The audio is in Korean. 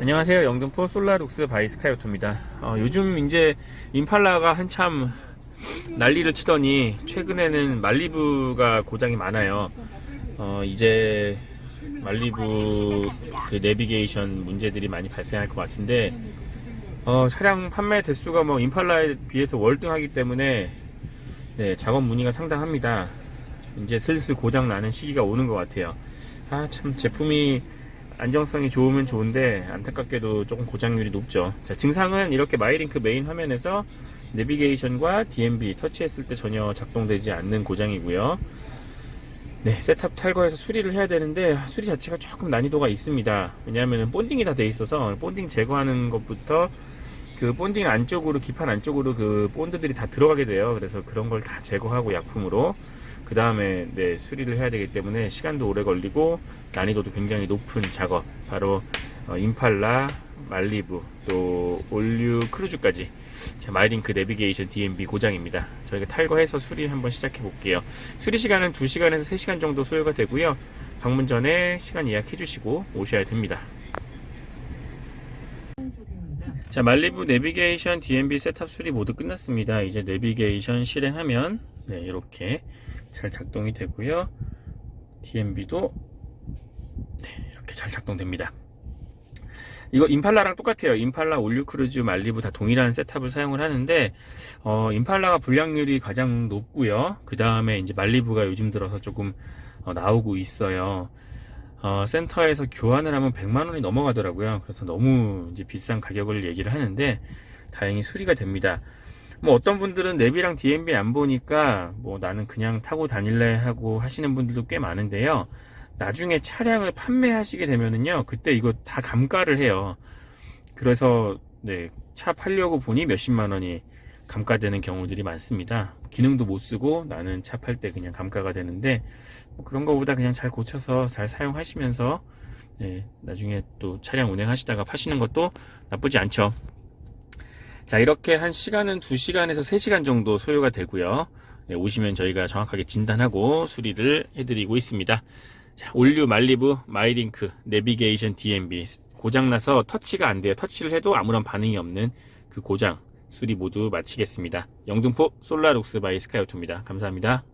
안녕하세요. 영등포 솔라룩스 바이 스카이오토입니다. 어, 요즘 이제 임팔라가 한참 난리를 치더니 최근에는 말리부가 고장이 많아요. 어, 이제 말리부 그 내비게이션 문제들이 많이 발생할 것 같은데 어, 차량 판매 대수가 뭐 임팔라에 비해서 월등하기 때문에 네, 작업 문의가 상당합니다. 이제 슬슬 고장 나는 시기가 오는 것 같아요. 아, 참 제품이 안정성이 좋으면 좋은데 안타깝게도 조금 고장률이 높죠. 자, 증상은 이렇게 마이링크 메인 화면에서 내비게이션과 DMB 터치했을 때 전혀 작동되지 않는 고장이고요. 네, 셋탑 탈거해서 수리를 해야 되는데 수리 자체가 조금 난이도가 있습니다. 왜냐하면 본딩이 다 돼 있어서 본딩 제거하는 것부터 그 본딩 안쪽으로 기판 안쪽으로 그 본드들이 다 들어가게 돼요. 그래서 그런 걸 다 제거하고 약품으로 그 다음에 네, 수리를 해야 되기 때문에 시간도 오래 걸리고 난이도도 굉장히 높은 작업 바로 어, 임팔라, 말리부 또 올류 크루즈까지 자, 마이링크 내비게이션 DMB 고장입니다. 저희가 탈거해서 수리 한번 시작해 볼게요. 수리 시간은 2시간에서 3시간 정도 소요가 되고요. 방문 전에 시간 예약해 주시고 오셔야 됩니다. 자, 말리부 내비게이션 DMB 셋탑 수리 모두 끝났습니다. 이제 내비게이션 실행하면 네, 이렇게 잘 작동이 되고요. DMB도 네, 이렇게 잘 작동됩니다. 이거 임팔라랑 똑같아요. 임팔라, 올류 크루즈, 말리부 다 동일한 셋탑을 사용을 하는데 어, 임팔라가 불량률이 가장 높고요. 그 다음에 이제 말리부가 요즘 들어서 조금 어, 나오고 있어요. 어, 센터에서 교환을 하면 100만 원이 넘어가더라고요. 그래서 너무 이제 비싼 가격을 얘기를 하는데 다행히 수리가 됩니다. 뭐 어떤 분들은 내비랑 DMB 안 보니까 뭐 나는 그냥 타고 다닐래 하고 하시는 분들도 꽤 많은데요. 나중에 차량을 판매하시게 되면은요, 그때 이거 다 감가를 해요. 그래서 네, 차 팔려고 보니 몇십만 원이 감가되는 경우들이 많습니다. 기능도 못 쓰고 나는 차 팔 때 그냥 감가가 되는데 뭐 그런 거보다 그냥 잘 고쳐서 잘 사용하시면서 네, 나중에 또 차량 운행하시다가 파시는 것도 나쁘지 않죠. 자, 이렇게 한 시간은 2시간에서 3시간 정도 소요가 되고요. 네, 오시면 저희가 정확하게 진단하고 수리를 해드리고 있습니다. 자, 올류 말리부 마이링크 내비게이션 DMB 고장나서 터치가 안 돼요. 터치를 해도 아무런 반응이 없는 그 고장 수리 모두 마치겠습니다. 영등포 솔라룩스 바이 스카이오토입니다. 감사합니다.